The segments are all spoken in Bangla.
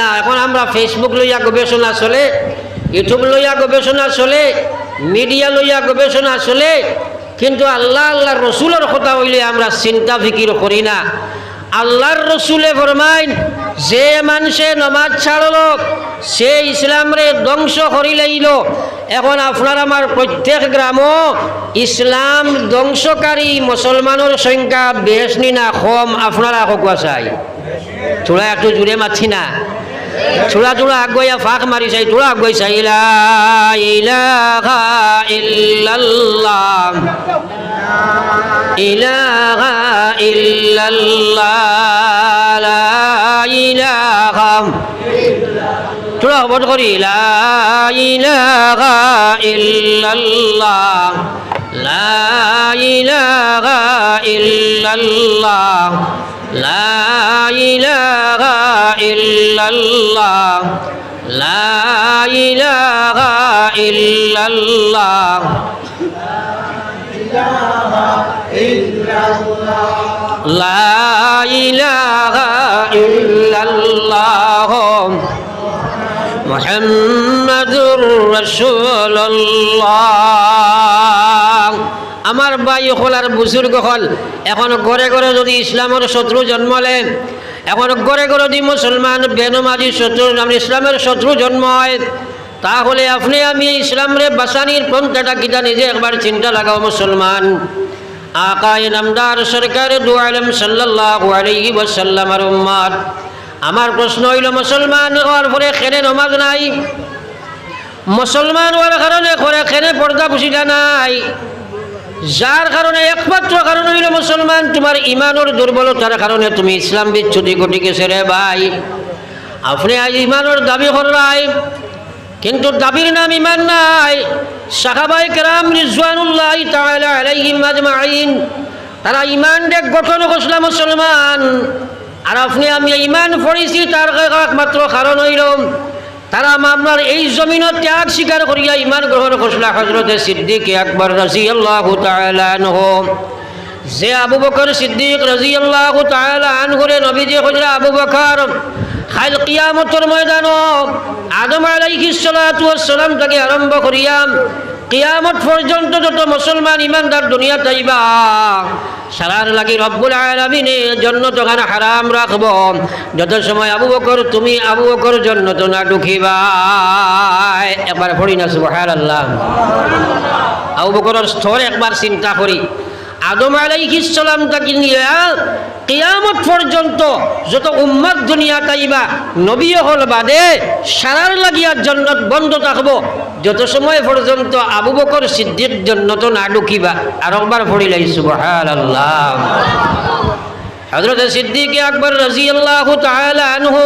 না, এখন আমরা ফেসবুক লইয়া গবেষণা চলে ইউটিউব লইয়া গবেষণা চলে মিডিয়া লইয়া গবেষণা চলে, কিন্তু আল্লাহ আল্লাহ রসুলের কথা হইলে আমরা চিন্তা ফিকির করি না। আল্লাহর রসুলে ফরমাইন, যে মানুষে নমাজ ছাড়ল, সে ইসলামরে ধ্বংস করি লাইল। এখন আপনার আমার প্রত্যেক গ্রামও ইসলাম ধ্বংসকারী মুসলমানের সংখ্যা বেশ নি কম আপনারা কোয়া চাই। চূড়া একটু জুড়ে মারছি না। চূড়া চূড়া আগুয়া ফাঁক মারি চাই চূড়া আগুয়াই চাই চূড়া হবত করি লা ইলাহা ইল্লাল্লাহ, লা ইলাহা ইল্লাল্লাহ লা ইলাহা ইল্লাল্লাহ লা ইলাহা ইল্লাল্লাহ لا إله إلا الله محمد رسول الله আমার বাই হল আর বুজুর্গ হল এখন ঘরে ঘরে যদি ইসলামের শত্রু জন্মলেন এখন ঘরে ঘরে যদি মুসলমান বেনমাজি শত্রু ইসলামের শত্রু জন্ম হয়, তাহলে আপনি আমি ইসলামরে বাসানির পন্থাটা কিটা নিজে একবার চিন্তা লাগাও মুসলমান। আকায় নামদার সরকার দু আলম আলাইহি ওয়াসাল্লাম আর উম্মাদ। আমার প্রশ্ন হইল, মুসলমান হওয়ার পরে খেনে নমাজ নাই? মুসলমান হওয়ার কারণে করে খেনে পর্দা পুষিটা নাই? যার কারণে, একমাত্র কারণ হইল মুসলমান, তোমার ইমানের দুর্বলতার কারণে তুমি ইসলাম বিচ্ছুতি ঘটি গেছে রে ভাই। আপনি আজ ইমানের দাবি করাই কিন্তু দাবির নাম ইমান নাই। সাহাবাই কেরাম রিজওয়ানুল্লাহ তাআলা আলাইহিম আজমাইন, তারা ইমান দেখ গঠন করছিল মুসলমান। আর আপনি আমি ইমান পড়েছি, তার একমাত্র কারণ হইল তারা মামলার এই জমিন ত্যাগ স্বীকার করিয়া ইমান গ্রহণ করছিল হজরতে সিদ্দিক আকবর রাজি আল্লাহ যে আবু বকর সিদ্দিক রাজি আল্লাহ আনহুরে নবীজি হজরা আবু বকর খাইল কিয়ামতর ময়দান আদম আলাইহিস সালাতু ওয়াস সালাম থেকে আরম্ভ করিয়াম কিয়ামত পর্যন্ত যত মুসলমান ইমানদার দুনিয়া তাইবা সারার লাগি রব্বুল আলামিনে জন্য তখন হারাম রাখব। যত সময় আবু বকর, তুমি আবু বকর জন্য তো না ঢুকিবা। একবার পড়ি না আল্লাহ আবু বকরের স্তর একবার চিন্তা করি। আদম আলাইহিস সালাম তাকে নিয়ে কিয়ামত পর্যন্ত যত উম্মাদ দুনিয়া তাইবা নবী হল বাদে, সারার লাগিয়ার জন্নত বন্ধ থাকব। যত সময় পর্যন্ত আবু বকর সিদ্দিক জন্নত না ঢুকিবা আর একবার পড়িলাই সুবহান আল্লাহ হজরত সিদ্দিক আকবর রাজি আল্লাহ আনহু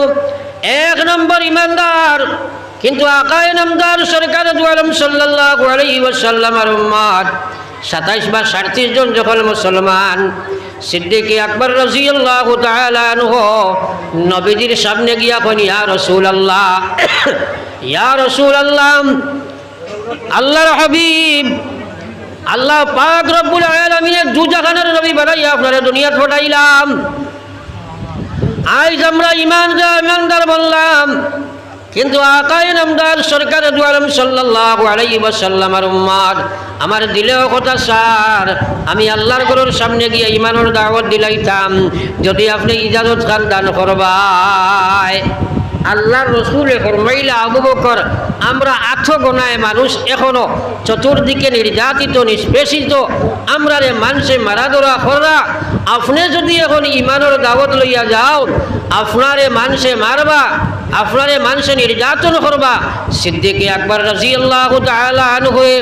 এক নম্বর ইমানদার, কিন্তু আকায় নামদার সরকার দুয়ালম সাল্লাল্লাহু আলাইহি ওয়াসাল্লামের উম্মাদ সাতাইশ বা সাড়ত্রিশ জন যখন মুসলমান, সিদ্দিক আকবর রাজিয়াল্লাহু তাআলা আনহু নবীজির সামনে গিয়া কোন ইয়া রাসূলুল্লাহ ইয়া রাসূলুল্লাহ আল্লাহর হাবিব, আল্লাহ পাক রব্বুল আলামিনের দু জাহানের নবী বানাইয়া আপনারা দুনিয়াত পাঠাইলাম। আজ আমরা ইমান ইমানদার বললাম, কিন্তু আকায় নামদার সরকার দুয়ারম সাল্লাল্লাহু আলাইহি ওয়াসাল্লাম আর উম্মাদ, আমার দিলেও কথা স্যার, আমি আল্লাহর গরুর সামনে গিয়ে ইমানের দাওয়াত দিলাইতাম, যদি আপনি ইজাজত খান দান করবাই আল্লাহর রসুল ফরমাইলা আবু বকর আমরা আঠো গোনায় মানুষ এখনও। চতুর্দিকে নির্যাতিত, নিষ্পেষিত। আমরা রে মানুষে মারা ধরা আপনি যদি এখন ইমানের দাওয়াত লইয়া যাও আপনারে মানুষে মারবা, আপনারে মানুষে নির্যাতন করবা। সিদ্দিকে আকবর রাজি আল্লাহ হয়ে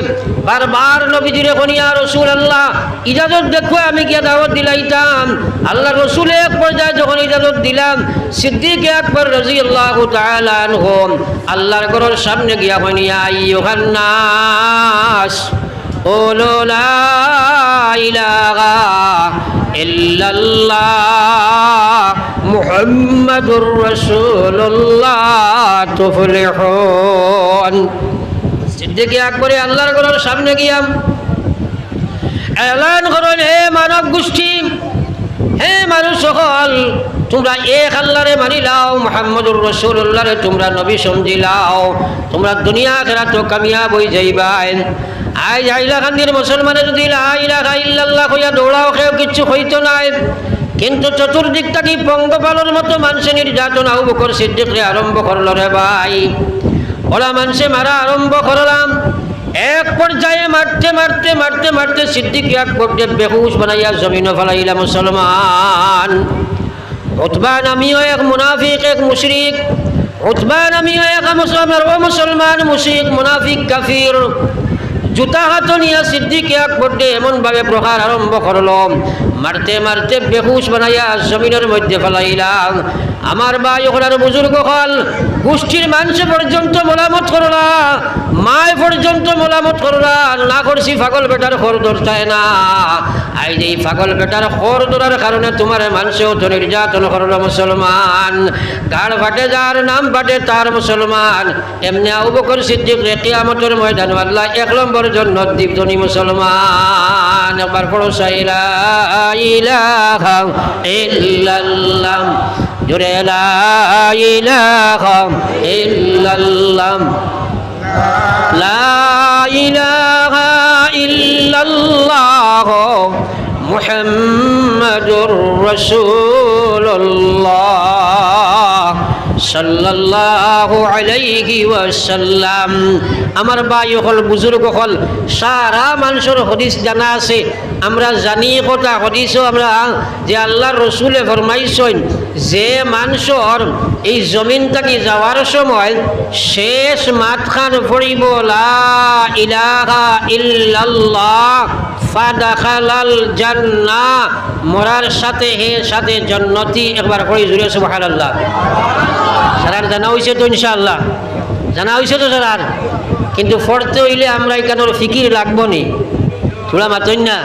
বারবার নবীজিরে কনিয়া রসুল আল্লাহ ইজাজত দেখো, আমি গিয়া দাওয়াত দিলাইতাম। আল্লাহ রসুল এক পর্যায়ে যখন ইজাজত দিলাম, সিদ্দিকে আকবর রাজি আল্লাহ হোম আল্লাহর ঘরের সামনে গিয়া কনিয়া ইয়োহান্নাস ওলো লা ইল্লাল্লাহ মুহাম্মাদুর রাসূলুল্লাহ তুফলিহুন। সিদ্দিকে আকবরে আল্লাহর ঘরের সামনে গিয়াম। এলান করেন হে মানব গোষ্ঠী। হে মানুষ সকল তোমরা এক আল্লাহরে মানি লাও, মোহাম্মদুর রসুল্লাহরে তোমরা নবী সমঝি লাও। তোমরা দুনিয়া খেলা তো কামিয়াব হয়ে যাইবাই। আই, আইলা খান্দির মুসলমানে যদি আইলা ইল্লাল্লাহ হইয়া দৌড়াও খেয়েও কিচ্ছু হইতো নাই। কিন্তু চতুর্দিক থাকি পঙ্গপালের মতো মানুষে নির্যাতন আউ বকর সিদ্দিকরে আরম্ভ করল রে ভাই? ওরা মানুষে মারা আরম্ভ করলাম। এক পর্যায়ে মারতে মারতে মারতে মারতে সিদ্দিক পর্যায়ে বেহুশ বানাইয়া জমিন ফেলাইলা মুসলমান। উতবা নামীয় এক মুনাফিক, এক মুশরিক। উতবা নামীয় এক মুসলমান, ও মুসলমান মুশরিক, মুনাফিক, কাফির। জুতা হাত নিয়ে সিদ্দিক পর্যায়ে এমনভাবে প্রহার আরম্ভ করল। মারতে মারতে বেহুশ বানাইয়া জমিনের মধ্যে ফেলাইলাম। আমার ভাই ওখানে বুজুর্গ হল গোষ্ঠীর মানুষ পর্যন্ত মোলামত করলা মায় পর্যন্ত মোলামত করলা না করছি ফাগল বেটার খর ধরতায় না। আই যে এই ফাগল বেটার খর ধরার কারণে তোমার মানুষেও তো নির্যাতন করল মুসলমান। কার ফাটে যার নাম ফাটে তার মুসলমান। এমনি আউ বকর সিদ্দিক রে কিয়ামতের ময়দান আল্লাহ এক নম্বর জন্য দীপধনী মুসলমান। একবার পড়ো সাইলা ইলাহা ইল্লাল্লাহ। জুড়ে লা ইলাহা ইল্লাল্লাহ। লা ইলাহা ইল্লাল্লাহ। মুহাম্মাদুর রাসূলুল্লাহ। সাল্লাল্লাহু আলাইহি আমার ভাই হল, বুজুর্গ হল, সারা মানুষের হদিস জানা আছে। আমরা জানি কথা হদিসও আমরা যে আল্লাহর রসুলে ফরমাইছেন যে মানুষের এই জমিন থাকি যাওয়ার সময় শেষ মাতখান ইলাহা ইল্লাল্লাহ ফাদাখালাল মরার সাথে হে সাথে জন্নতি একবার করে জুড়ে সুবহানাল্লাহ। সারার জানা হয়েছে তো ইনশাআল্লাহ। জানা হয়েছে তো সারার। কিন্তু পড়তে হইলে আমরা এখানোর ফিকির লাগবো নি। ওরা মাতই না।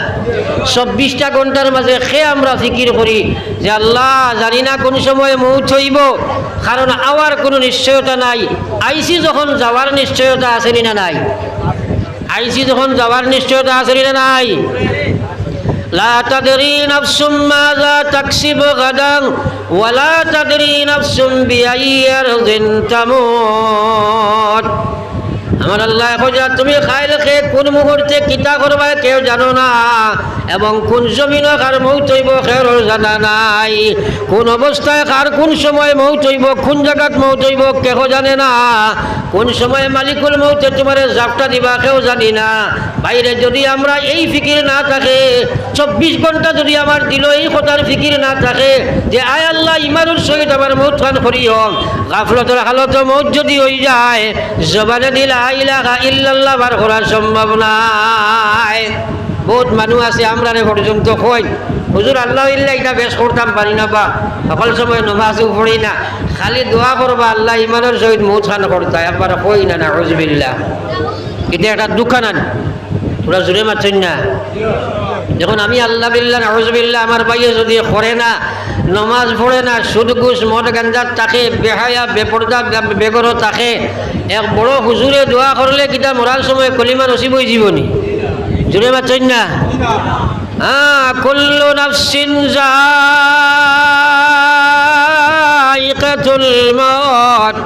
চব্বিশটা ঘণ্টার মাঝে সে আমরা ফিকির করি যে আল্লাহ, জানি না কোন সময় মৌত হইব, কারণ আওয়ার কোনো নিশ্চয়তা নাই। আইসি যখন যাওয়ার নিশ্চয়তা আছে না নাই? আইসি যখন যাওয়ার নিশ্চয়তা আছে না নাই? লা আমার আল্লাহ খোঁজা তুমি খাইলে খেয়ে কোন মুহূর্তে কিতা করবা কেউ জানো না। এবং কোন জমিন কার মৌত খের জানা নাই। কোন অবস্থায় কার কোন সময় মৌত কোন জায়গাত মৌত হইব কেহ জানে না। কোন সময় মালিকুল মৌতে তোমার জাপটা দিবা কেউ জানি না। বাইরে যদি আমরা এই ফিকির না থাকে, চব্বিশ ঘণ্টা যদি আমার দিল এই কথার ফিকির না থাকে, যে আয় আল্লাহ, ইমানুর সহিত আমার মৌত খান করিও গাফলতর হালত মৌত যদি হয়ে যায়, জবানে দিল ইলাহা ইল্লাল্লাহ, বার করা সম্ভব নাই। বহুত মানুষ আছে আমরা পর্যন্ত কই। হুজুর, আল্লাহ ইল্লা এটা বেশ করতাম, পারি না বা। সকল সময় নমাজও পড়ি না। খালি দোয়া করবা, আল্লাহ ইমানের সহিত মৌত খান করতা একবার কই না না হজবিল্লা এটা একটা দোকান আন। তোরা জোরে মারছেন না। যখন আমি আল্লাহ বিল্লাহ নজবিল্লা আমার বাইয়ে যদি করে না নমাজ পড়ে না সুদগুস মদ গাঞ্জার তাকে বেহায়া, বেপর্দা বেগর তাকে। এক বড় হুজুরে দোয়া করলে কিতা মরার সময় কলিমা নসিব হয়ে জীবনী? জুড়ে মারছেন না? হ্যাঁ কুল্লু নাফসিন মত